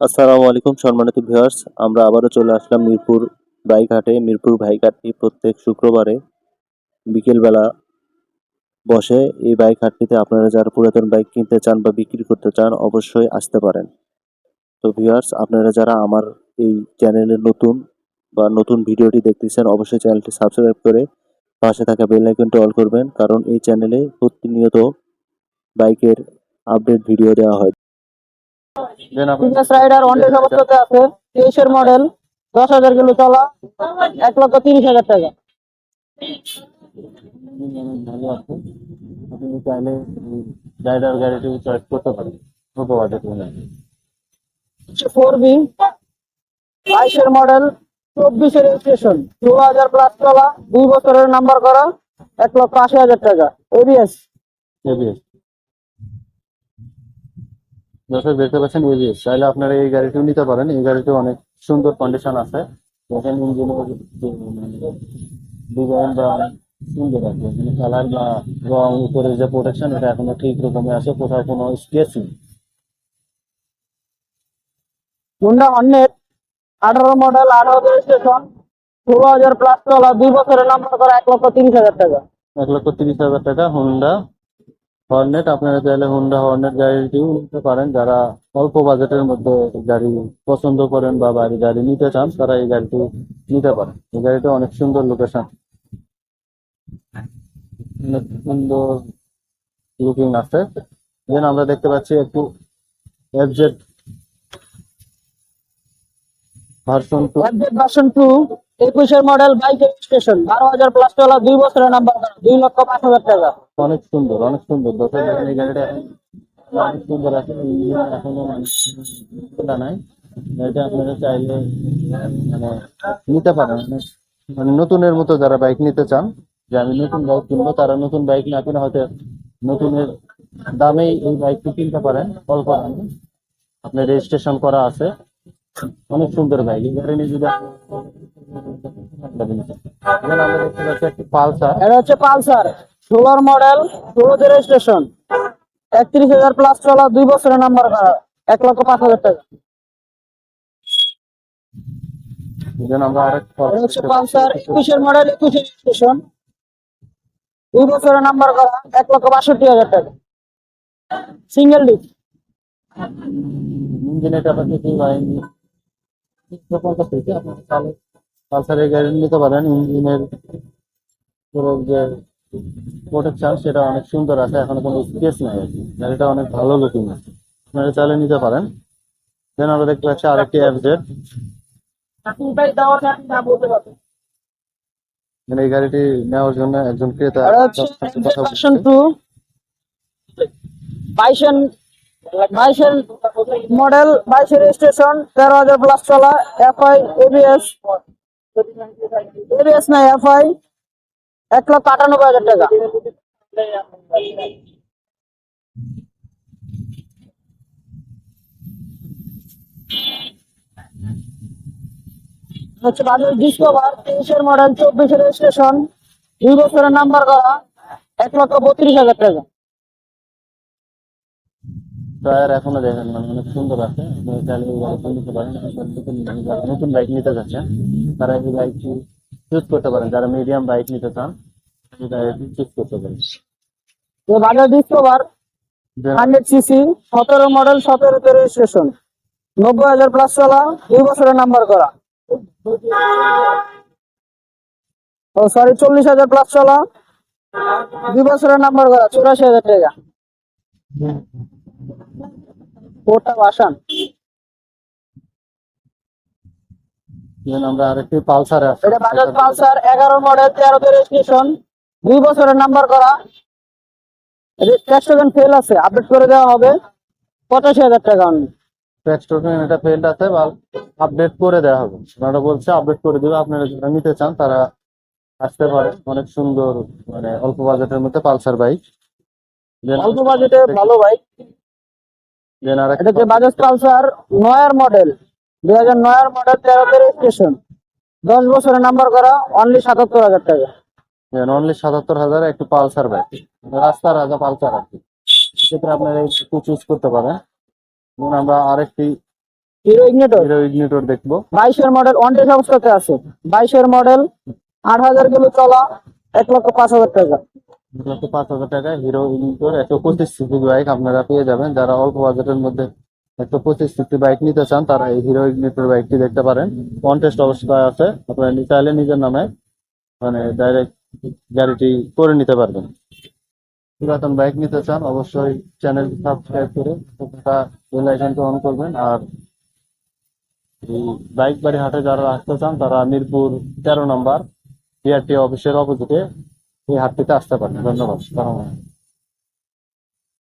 আসসালামু আলাইকুম, সম্মানিত ভিউয়ার্স। আমরা আবারও চলে আসলাম মিরপুর বাইক হাটে মিরপুর বাইক প্রত্যেক শুক্রবারে বিকেলবেলা বসে এই বাইক হাটটিতে আপনারা যারা পুরাতন বাইক কিনতে চান বা বিক্রি করতে চান, অবশ্যই আসতে পারেন। তো ভিউয়ার্স, আপনারা যারা আমার এই চ্যানেলে নতুন বা নতুন ভিডিওটি দেখতেছেন, অবশ্যই চ্যানেলটি সাবস্ক্রাইব করে পাশে থাকা বেল আইকনটি অল করবেন, কারণ এই চ্যানেলে প্রতিনিয়ত বাইকের আপডেট ভিডিও দেওয়া হয়। ফিটনেস রাইডার ওয়ানডে অবস্থাতে আছে তেইশের মডেল দশ হাজার কিলো চলা এক লক্ষ তিরিশ হাজার টাকা। আপনি চাইলে রাইডার গাড়িটি চয়েস করতে পারেন ছোট বাজেট মনে ফোর বি বাইশের মডেল চব্বিশের রেজিস্ট্রেশন ষোলো হাজার প্লাস চলা দুই বছরের নাম্বার করা এক লক্ষ আশি হাজার টাকা। এবিএস এবিএস দর্শক দেখতে পাচ্ছেন এবিএস চাইলে আপনারা এই গাড়িটিও নিতে পারেন। এই গাড়িটি অনেক সুন্দর কন্ডিশন আছে। দেখেন ইঞ্জিনের ডিজাইন বা সুন্দর আছে। কালার বা রং উপরে যে প্রোটেকশন এটা এখনও ঠিক রকমই আছে। কোথাও কোনো স্কেচ নেই। হুন্ডা হর্নেট আঠারো মডেল আঠারো রেজিস্ট্রেশন ষোলো হাজার প্লাস চলা দুই বছরের নাম্বার করা এক লক্ষ তিরিশ হাজার টাকা। এক লক্ষ তিরিশ হাজার টাকা হুন্ডা হর্নেট আপনারা চাইলে হুন্ডা হর্নেট গাড়িটিও নিতে পারেন। যারা অল্প বাজেটের মধ্যে গাড়ি পছন্দ করেন বা বাড়ি গাড়ি নিতে চান, তারা এই গাড়িটি নিতে পারেন। এই গাড়িটা অনেক সুন্দর লোকেশন অনেক সুন্দর লুকিং আছে। দেন আমরা দেখতে পাচ্ছি একটু FZ version two version two একুশের মডেল বাইক রেজিস্ট্রেশন বারো হাজার প্লাস চলা দুই বছরের নাম্বার করা দুই লক্ষ পাঁচ হাজার টাকা। অনেক সুন্দর অনেক সুন্দর। দশের দেখেন এই গাড়িটা অনেক সুন্দর আছে, এখনও মানে নাই। এটা আপনারা চাইলে মানে নিতে পারেন। মানে নতুনের মতো যারা বাইক নিতে চান, যে আমি নতুন বাইক কিনবো, তারা নতুন বাইক না কিনে হয়তো নতুনের দামেই এই বাইকটি কিনতে পারেন। অল্প দামে। আপনার রেজিস্ট্রেশন করা আছে। অনেক সুন্দর বাইক এই গাড়ি নিয়ে যদি এখানে আমরা দেখতে পাচ্ছি একটি পালসার এটা হচ্ছে পালসার ষোলোর মডেল ষোলোতে রেজিস্ট্রেশন একত্রিশ হাজার প্লাস চলা দুই বছরের নাম্বার করা এক লক্ষ পাঁচ হাজার টাকা। আমরা আরেক হচ্ছে পালসার একুশের মডেল একুশে রেজিস্ট্রেশন দুই বছরের নাম্বার করা এক লক্ষ বাষট্টি হাজার টাকা। সিঙ্গেল থেকে আপনার তাহলে পালসারের গাড়ি নিতে পারেন। ইঞ্জিনের পুরো যে প্রোটেকশন সেটা অনেক সুন্দর আছে এখন কোনো স্পেস নাই আর কি। গাড়িটা অনেক ভালো লুকিং আছে। আপনারা চাইলে নিতে পারেন। দেন আমরা দেখতে পাচ্ছি আরেকটি অ্যাপজেট মানে এই গাড়িটি নেওয়ার জন্য একজন ক্রেতা বাইশের বাইশের মডেল বাইশের স্টেশন তেরো হাজার প্লাস চলা এফআই এবিএস এবিএস না এফআই এক লক্ষ আটানব্বই হাজার টাকা। হচ্ছে বাজাজ ডিসকভার তেইশের মডেল চব্বিশের রেজিস্ট্রেশন দুই বছরের নাম্বার করা, এক লক্ষ বত্রিশ হাজার টাকা। টায়ার এখনও দেখেন না অনেক সুন্দর আছে। আপনারা চাইলে এই নিতে পারেন নতুন যারা নতুন বাইক নিতে যাচ্ছেন তারা এই বাইকটি চুজ করতে পারেন। যারা মিডিয়াম বাইক নিতে চান এই চুজ করতে পারেন। তো বাজাজ ডিসকভার হান্ড্রেড সিসি সতেরো মডেল সতেরোতে রেজিস্ট্রেশন নব্বই হাজার প্লাস চলা দুই বছরের নাম্বার করা। ও সরি চল্লিশ হাজার প্লাস চলা দুই বছরের নাম্বার করা চুরাশি হাজার টাকা। ওটা বাসান। আমরা আরেকটি পালসার আছে। এটা বাজাজ পালসার মডেল রেজিস্ট্রেশন দুই বছরের নাম্বার করা। ফেল আছে আপডেট করে দেওয়া হবে। পঁচাশি হাজার টাকা অনলি টেক্সটোকেন এটা ফেল্ড আছে বা আপডেট করে দেওয়া হবে। ওনারা বলছে আপডেট করে দিবে। আপনারা যারা নিতে চান তারা আসতে পারে। অনেক সুন্দর মানে অল্প বাজেটের মধ্যে পালসার বাইক অল্প বাজেটে ভালো বাইক এটা বাজাজ পালসার নয়ার মডেল দুই হাজার নয়ার মডেল তেরোতে রেজিস্ট্রেশন দশ বছরের নাম্বার করা অনলি সাতাত্তর হাজার টাকা। অনলি সাতাত্তর হাজার একটু পালসার বাইক রাস্তার রাজা পালসার আর কি। সেক্ষেত্রে আপনারা একটু চুজ করতে পারেন। যেমন আমরা আরেকটি হিরো ইগনিটর হিরো ইগনিটর দেখব। বাইশের মডেল ওয়ান টেস্ট অবস্থাতে আছে। বাইশের মডেল আট হাজার কিলো চলা এক লক্ষ পাঁচ হাজার টাকা। পাঁচ হাজার টাকায় হিরো ইগনিটর একশো পঁচিশ সিসি বাইক আপনারা পেয়ে যাবেন। যারা অল্প বাজেটের মধ্যে একশো পঁচিশ সিসি বাইক নিতে চান, তারা এই হিরো ইগনিটর বাইকটি দেখতে পারেন। কন্টেস্ট অবস্থায় আছে, আপনারা চাইলে নিজের নামে মানে ডাইরেক্ট গাড়িটি করে নিতে পারবেন। পুরাতন বাইক নিতে চান, অবশ্যই চ্যানেল সাবস্ক্রাইব করে বেল আইকনটি অন করবেন। আর বাইক বাড়ি হাটে যারা আসতে চান, তারা মিরপুর তেরো নম্বর বিআরটি অফিসের অপোজিটে এই হাটটিতে আসতে পারেন ধন্যবাদ।